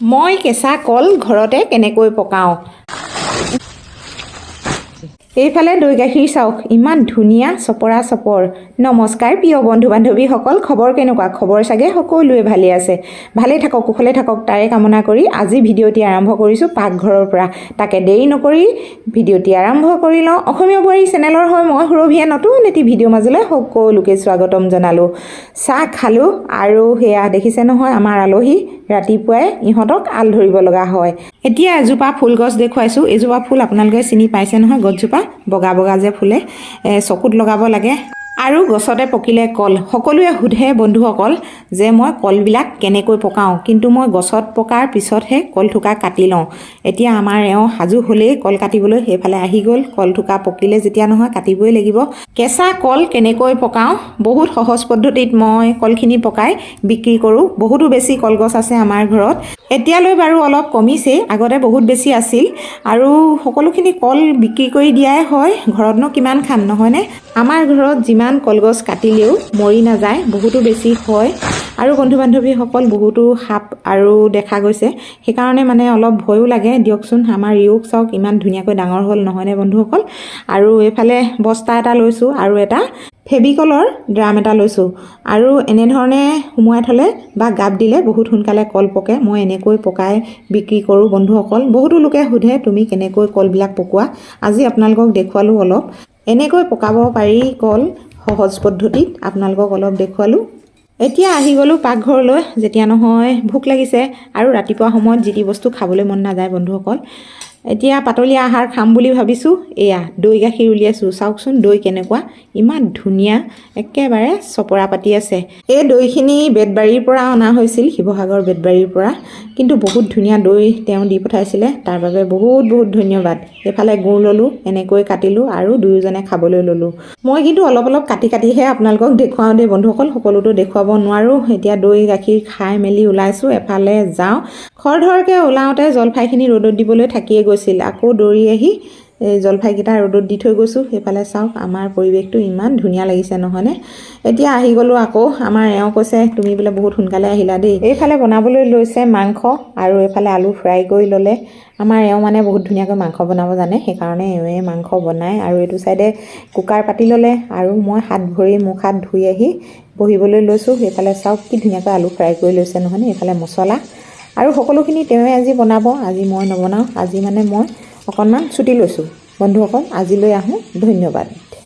মই কেঁচা কল ঘৰতে কেনেকৈ পকাওঁ? এইফালে দৈ গাখীৰ চাওক ইমান ধুনীয়া চপৰা চপৰ। নমস্কাৰ প্ৰিয় বন্ধু বান্ধৱীসকল খবৰ কেনেকুৱা? খবৰ চাগে সকলোৱে ভালে আছে। ভালে থাকক কুশলে থাকক তাৰে কামনা কৰি আজি ভিডিঅ'টি আৰম্ভ কৰিছোঁ পাকঘৰৰ পৰা। তাকে দেৰি নকৰি ভিডিঅ'টি আৰম্ভ কৰি লওঁ। অসমীয়া বোৱাৰী চেনেলৰ হয় মই সুৰভিয়ে নতুন এটি ভিডিঅ' মাজলৈ সকলোকে স্বাগতম জনালোঁ। চাহ খালোঁ আৰু সেয়া দেখিছে নহয় আমাৰ আলহী ৰাতিপুৱাই ইহঁতক আল ধৰিব লগা হয়। এতিয়া এজোপা ফুল গছ দেখুৱাইছোঁ। এইজোপা ফুল আপোনালোকে চিনি পাইছে নহয় গছজোপা? বগা বগা যে ফুলে চকুত লগাব লাগে। আৰু গছতে পকিলে কল। সকলোৱে সোধে বন্ধুসকল যে মই কলবিলাক কেনেকৈ পকাওঁ কিন্তু মই গছত পকাৰ পিছতহে কল থোকা কাটি লওঁ। এতিয়া আমাৰ এওঁ সাজু হ'লেই কল কাটিবলৈ সেইফালে আহি গ'ল। কল থোকা পকিলে যেতিয়া নহয় কাটিবই লাগিব। কেঁচা কল কেনেকৈ পকাওঁ? বহুত সহজ পদ্ধতিত মই কলখিনি পকাই বিক্ৰী কৰোঁ। বহুতো বেছি কলগছ আছে আমাৰ ঘৰত। এতিয়ালৈ বাৰু অলপ কমিছেই আগতে বহুত বেছি আছিল। আৰু সকলোখিনি কল বিক্ৰী কৰি দিয়াই হয় ঘৰতনো কিমান খাম নহয়নে? আমাৰ ঘৰত যিমান কলগছ কাটিলেও মৰি নাযায় বহুতো বেছি হয়। আৰু বন্ধু বান্ধৱীসকল বহুতো সাপ আৰু দেখা গৈছে। সেইকাৰণে মানে অলপ ভয়ো লাগে। দিয়কচোন আমাৰ ৰিওক চাওক ইমান ধুনীয়াকৈ ডাঙৰ হ'ল নহয়নে বন্ধুসকল? আৰু এইফালে বস্তা এটা লৈছোঁ আৰু এটা ফেবিকলৰ ড্ৰাম এটা লৈছোঁ। আৰু এনেধৰণে সুমুৱাই থ'লে বা গাপ দিলে বহুত সোনকালে কল পকে। মই এনেকৈ পকাই বিক্ৰী কৰোঁ বন্ধুসকল। বহুতো লোকে সোধে তুমি কেনেকৈ কলবিলাক পকোৱা? আজি আপোনালোকক দেখুৱালোঁ অলপ। এনেকৈ পকাব পাৰি কল সহজ পদ্ধতিত। আপোনালোকক অলপ দেখুৱালোঁ। এতিয়া আহি গ'লোঁ পাকঘৰলৈ। যেতিয়া নহয় ভোক লাগিছে। আৰু ৰাতিপুৱা সময়ত যি টি বস্তু খাবলৈ মন নাযায় বন্ধুসকল। এতিয়া পাতলীয়া আহাৰ খাম বুলি ভাবিছোঁ। এয়া দৈ গাখীৰ উলিয়াইছোঁ। চাওকচোন দৈ কেনেকুৱা? ইমান ধুনীয়া একেবাৰে চপৰা পাতি আছে। এই দৈখিনি বেতবাৰীৰ পৰা অনা হৈছিল শিৱসাগৰ বেতবাৰীৰ পৰা। কিন্তু বহুত ধুনীয়া দৈ তেওঁ দি পঠাইছিলে। তাৰ বাবে বহুত বহুত ধন্যবাদ। এইফালে গুৰ ল'লোঁ এনেকৈ কাটিলোঁ আৰু দুয়োজনে খাবলৈ ল'লোঁ। মই কিন্তু অলপ অলপ কাটি কাটিহে আপোনালোকক দেখুৱাওঁ দেই বন্ধুসকল সকলোতো দেখুৱাব নোৱাৰোঁ। এতিয়া দৈ গাখীৰ খাই মেলি ওলাইছোঁ এফালে যাওঁ। খৰধৰকৈ ওলাওঁতে জলফাইখিনি ৰ'দত দিবলৈ থাকিয়ে গৈছিল আকৌ দৌৰি আহি এই জলফাইকেইটা ৰ'দত দি থৈ গৈছোঁ। সেইফালে চাওক আমাৰ পৰিৱেশটো ইমান ধুনীয়া লাগিছে নহয়নে? এতিয়া আহি গ'লোঁ আকৌ। আমাৰ এওঁ কৈছে তুমি বোলে বহুত সোনকালে আহিলা দেই। এইফালে বনাবলৈ লৈছে মাংস আৰু এইফালে আলু ফ্ৰাই কৰি ল'লে। আমাৰ এওঁ মানে বহুত ধুনীয়াকৈ মাংস বনাব জানে সেইকাৰণে এওঁৱে মাংস বনায় আৰু এইটো চাইডে কুকাৰ পাতি ল'লে আৰু মই হাত ভৰি মুখ হাত ধুই আহি বহিবলৈ লৈছোঁ। সেইফালে চাওক কি ধুনীয়াকৈ আলু ফ্ৰাই কৰি লৈছে নহয়নে? এইফালে মছলা। আৰু সকলোখিনি তেওঁৱে আজি বনাব আজি মই নবনাওঁ আজি মানে মই অকণমান ছুটি লৈছোঁ। বন্ধুসকল আজিলৈ আহোঁ। ধন্যবাদ।